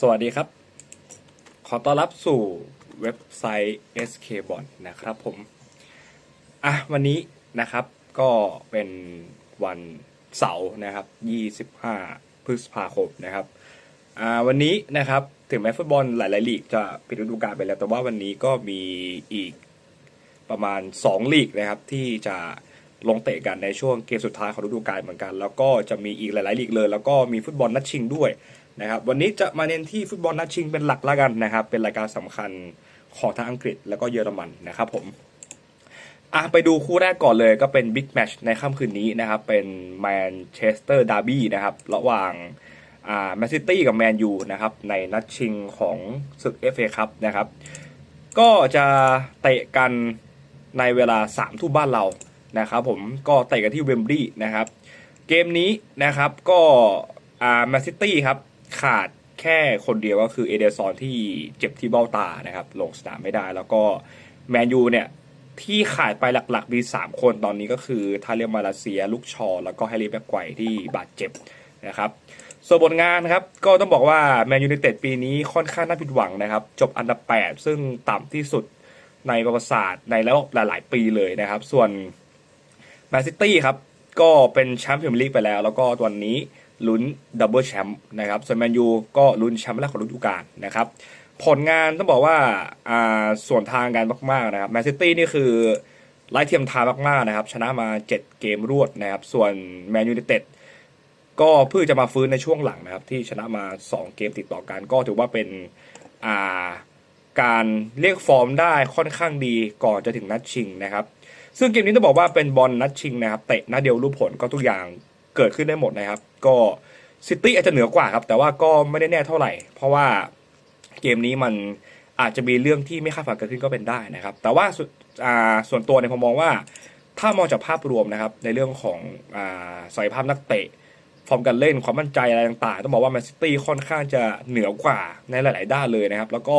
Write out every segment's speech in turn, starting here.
สวัสดีครับ ขอต้อนรับสู่เว็บไซต์ SK b o n นะครับผม อะ วันนี้นะครับก็เป็นวันเสาร์นะครับ 25 พฤษภาคมนะครับ อ่า วันนี้นะครับ ถึงแม้ฟุตบอลหลายๆลีกจะปิดฤดูกาลไปแล้ว แต่ว่าวันนี้ก็มีอีกประมาณ 2 ลีกนะครับ ที่จะลงเตะกันในช่วงเกมสุดท้ายของฤดูกาลเหมือนกัน แล้วก็จะมีอีกหลาย ๆ ลีกเลย แล้วก็มีฟุตบอลนัดชิงด้วย นะครับวันนี้จะมาเน้นที่ฟุตบอลนัดชิงเป็นหลักแล้วกันนะครับ เป็นรายการสำคัญของทั้งอังกฤษแล้วก็เยอรมันนะครับผมอะไปดูคู่แรกก่อนเลยก็เป็นบิ๊กแมชในค่ำคืนนี้นะครับ เป็นแมนเชสเตอร์ดาร์บี้นะครับระหว่างอ่าแมนซิตี้กับแมนยูนะครับในนัดชิงของศึก FA ครับนะครับ ก็จะเตะกันในเวลา3ามทุ่มบ้านเรานะครับผมก็เตะกันที่เวมบลีย์นะครับ เกมนี้นะครับก็อ่าแมนซิตี้ครับ ขาดแค่คนเดียวก็คือเอเดซอนที่เจ็บที่เบ้าตานะครับ ลงสนามไม่ได้ แล้วก็แมนยูเนี่ย ที่ขาดไปหลักๆ มี 3 คนตอนนี้ก็คือทาเลียมาเลเซีย ลูกชอ แล้วก็แฮร์รี่แบ็กไกวที่บาดเจ็บนะครับส่วนผลงานครับก็ต้องบอกว่าแมนยู i นเต็ดปีนี้ค่อนข้างน่าผิดหวังนะครับ จบอันดับ 8 ซึ่งต่ำที่สุดในประวัติศาสตร์ในรอบหลาย ๆ ปีเลยนะครับ ส่วนแมนซิตี้ครับก็เป็นแชมป์พรีเมียร์ลีกไปแล้ว แล้วก็วันนี้ ลุ้นดับเบิลแชมป์นะครับ ส่วนแมนยูก็ลุ้นแชมป์แรกของฤดูกาลนะครับ ผลงานต้องบอกว่าอ่าส่วนทางกันมากๆนะครับแมนซิตี้นี่คือไล่เทียมทางมากๆนะครับ ชนะมา 7 เกมรวดนะครับ ส่วนแมนยูไนเต็ดก็เพิ่งจะมาฟื้นในช่วงหลังนะครับ ที่ชนะมา 2 เกมติดต่อกัน ก็ถือว่าเป็นอ่าการเรียกฟอร์มได้ค่อนข้างดีก่อนจะถึงนัดชิงนะครับ ซึ่งเกมนี้ต้องบอกว่าเป็นบอลนัดชิงนะครับเตะนัดเดียวรู้ผลก็ทุกอย่างเกิดขึ้นได้หมดนะครับ ก็ซิตี้อาจจะเหนือกว่าครับ แต่ว่าก็ไม่ได้แน่เท่าไหร่ เพราะว่าเกมนี้มันอาจจะมีเรื่องที่ไม่คาดฝันเกิดขึ้นก็เป็นได้นะครับ แต่ว่าส่วนอ่าสวนตัวเนี่ยผมมองว่า ถ้ามองจากภาพรวมนะครับ ในเรื่องของอ่าศักยภาพนักเตะฟอร์มการเล่นความมั่นใจอะไรต่างๆ ต้องบอกว่าแมนซิตี้ค่อนข้างจะเหนือกว่าในหลาย ๆ ด้านเลยนะครับ แล้วก็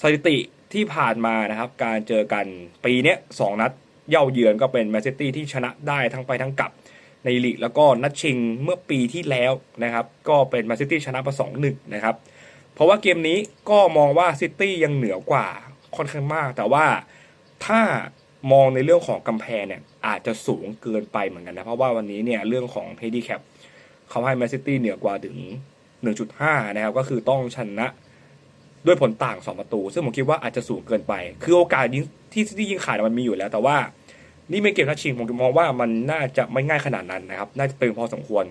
สถิติที่ผ่านมานะครับ การเจอกันปีนี้สองนัดเย่าเยือนก็เป็นแมนซิตี้ที่ชนะได้ทั้งไปทั้งกลับ ในลีกแล้วก็นัดชิงเมื่อปีที่แล้วนะครับ ก็เป็นมนซิตี้ชนะมาสองหนึ่งนะครับ เพราะว่าเกมนี้ก็มองว่าซิตี้ยังเหนือกว่าค่อนข้างมาก แต่ว่าถ้ามองในเรื่องของกำแพงเนี่ยอาจจะสูงเกินไปเหมือนกันนะ เพราะว่าวันนี้เนี่ยเรื่องของเฮดี้แคปเขาให้แมนซิตี้เหนือกว่าถึง 1.5 นะครับ ก็คือต้องชนะด้วยผลต่าง 2 ประตู ซึ่งผมคิดว่าอาจจะสูงเกินไป คือโอกาสยิงที่ซิตี้ยิงขาดมันมีอยู่แล้ว แต่ว่า นี่เป็นเกมนัดชิงผมมองว่ามันน่าจะไม่ง่ายขนาดนั้นนะครับ น่าจะตึงพอสมควร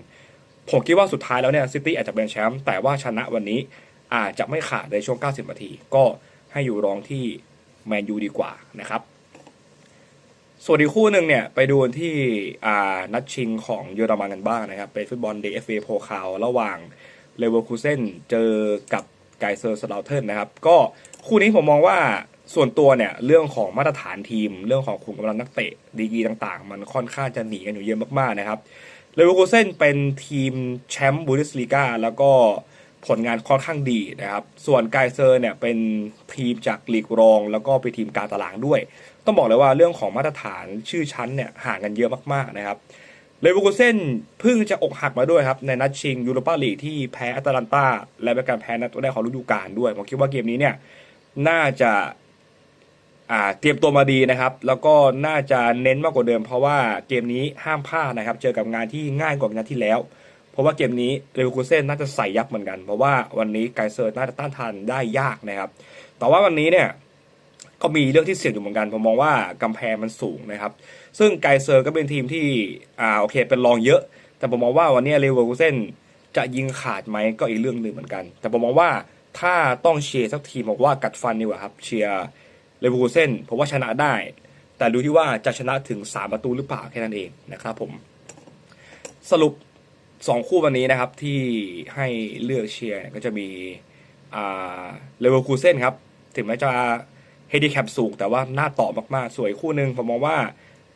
ผมคิดว่าสุดท้ายแล้วเนี่ยซิตี้อาจจะเป็นแชมป์แต่ว่าชนะวันนี้อาจจะไม่ขาดในช่วง 90 นาที ก็ให้อยู่รองที่แมนยูดีกว่านะครับส่วนอีกคู่หนึ่งเนี่ยไปดูที่นัดชิงของเยอรมันกันบ้างนะครับ เป็นฟุตบอล DFA โพคาวระหว่างเลเวอร์คูเซนเจอกับไกเซอร์สลาเทินนะครับ ก็คู่นี้ผมมองว่า ส่วนตัวเนี่ยเรื่องของมาตรฐานทีม เรื่องของขุมกำลังนักเตะดีกรีต่างๆ มันค่อนข้างจะหนีกันอยู่เยอะมากๆนะครับเลเวอร์คูเซนเป็นทีมแชมป์บูริสลีกาแล้วก็ผลงานค่อนข้างดีนะครับ ส่วนไกเซอร์เนี่ยเป็นทีมจากลีกรอง แล้วก็เป็นทีมการตารางด้วย ต้องบอกเลยว่าเรื่องของมาตรฐานชื่อชั้นเนี่ยห่างกันเยอะมากๆนะครับเลเวอร์คูเซนเพิ่งจะอกหักมาด้วยครับ ในนัดชิงยูโรปาลีกที่แพ้อัตแลนตาและเป็นการแพ้นัดตัวแรกของฤดูกาลด้วย ผมคิดว่าเกมนี้เนี่ยน่าจะ เตรียมตัวมาดีนะครับ แล้วก็น่าจะเน้นมากกว่าเดิม เพราะว่าเกมนี้ห้ามพลาดนะครับ เจอกับงานที่ง่ายกว่านัดที่แล้ว เพราะว่าเกมนี้เลเวอร์คูเซนน่าจะใส่ยับเหมือนกัน เพราะว่าวันนี้ไกเซอร์น่าจะต้านทานได้ยากนะครับ แต่ว่าวันนี้เนี่ยก็มีเรื่องที่เสี่ยงอยู่เหมือนกัน ผมมองว่ากำแพงมันสูงนะครับ ซึ่งไกเซอร์ก็เป็นทีมที่อ่าโอเค เป็นรองเยอะ แต่ผมมองว่าวันนี้เลเวอร์คูเซนจะยิงขาดไหมก็อีกเรื่องหนึ่งเหมือนกัน แต่ผมมองว่าถ้าต้องเชียร์สักทีมบอกว่ากัดฟันดีกว่าครับเชียร์ เลเวอร์คูเซนผมว่าชนะได้ แต่ดูที่ว่าจะชนะถึง 3 ประตูหรือเปล่าแค่นั้นเองนะครับผม สรุปสองคู่วันนี้นะครับที่ให้เลือกเชียร์ก็จะมีเลเวอร์คูเซนครับ ถึงแม้จะเฮดีแคปสูง แต่ว่าหน้าต่อมากๆ สวยคู่หนึ่งผมมองว่า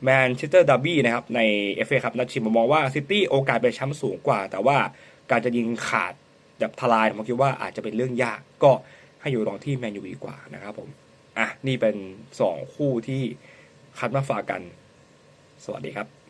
แมนเชสเตอร์ดับบี้นะครับ ใน FA ครับนัดชิมผมมองว่าซิตี้โอกาสเป็นแชมป์สูงกว่า แต่ว่าการจะยิงขาดแบบทลายผมคิดว่าอาจจะเป็นเรื่องยากก็ให้อยู่รองที่แมนยูดีกว่านะครับผม อะนี่เป็นสองคู่ที่คัดมาฝากกัน สวัสดีครับ